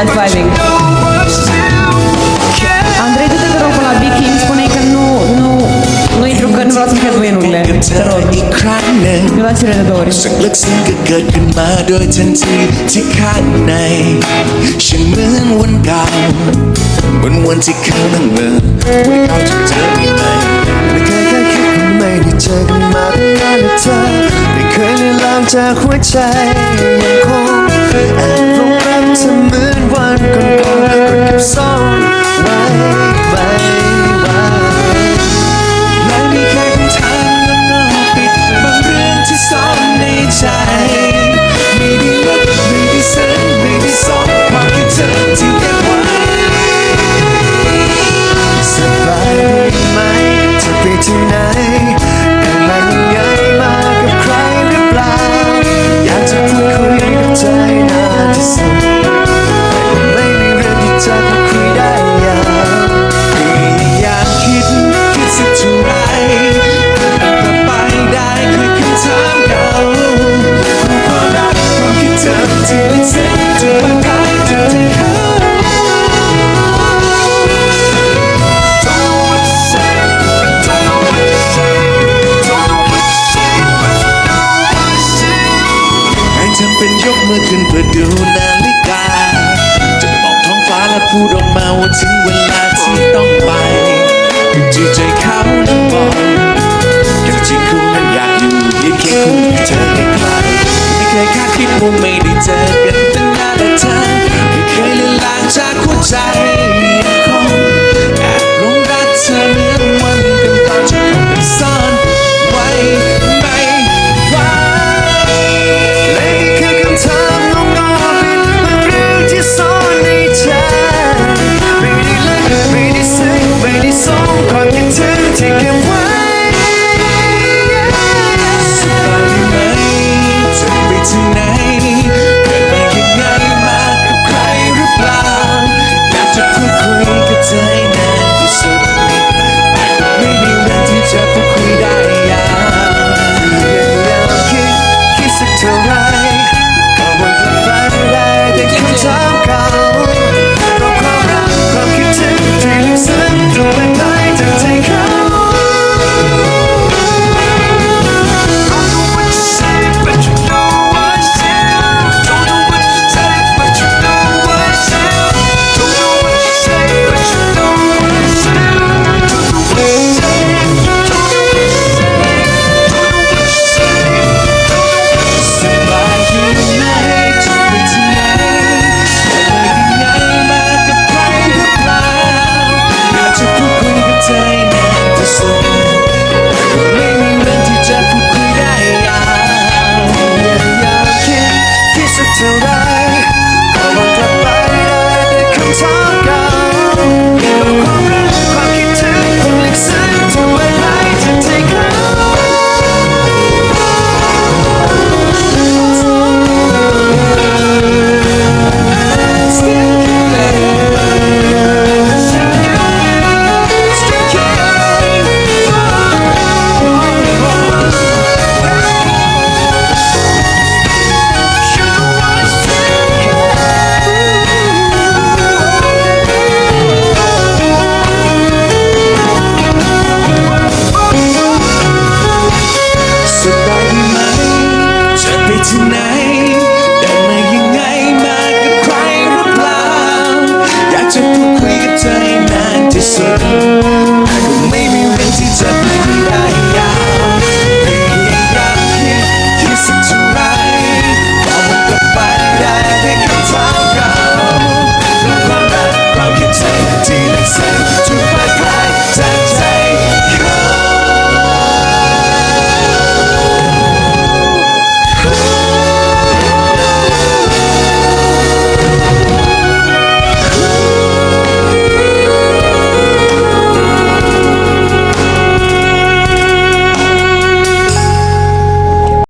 Let's Vibing. Andrei, du-te te rog la Vicky, îmi spune că nu, nu, nu intru, că nu vreau să-mi headway-urile. กับเธ Te อ rog. อีกครั้งหนึ่ง Mi luați de două ori. สึกลึกซึ้งก็เกิดขึ้นมาโดยทันทีที่ข้างในฉันเหมือนวันเก่าเหมือนวันที่เขานั่งเมื่อวันเก่าที่เธอมีไหมไม่เคยแค่คิดว่าไม่ได้เจอกันมาตั้งนานและเธอไม่เคยเลือนลางจากหัวใจยังคงแอบหลงรักเธอเหมือ นวันก่อ ดออกมาว่าถึงเวลาที่ต้องไปจืดใจเขานั้นบอกกับจริงคู่นั้นอยากอยู่ยืนเคียคู่เธอ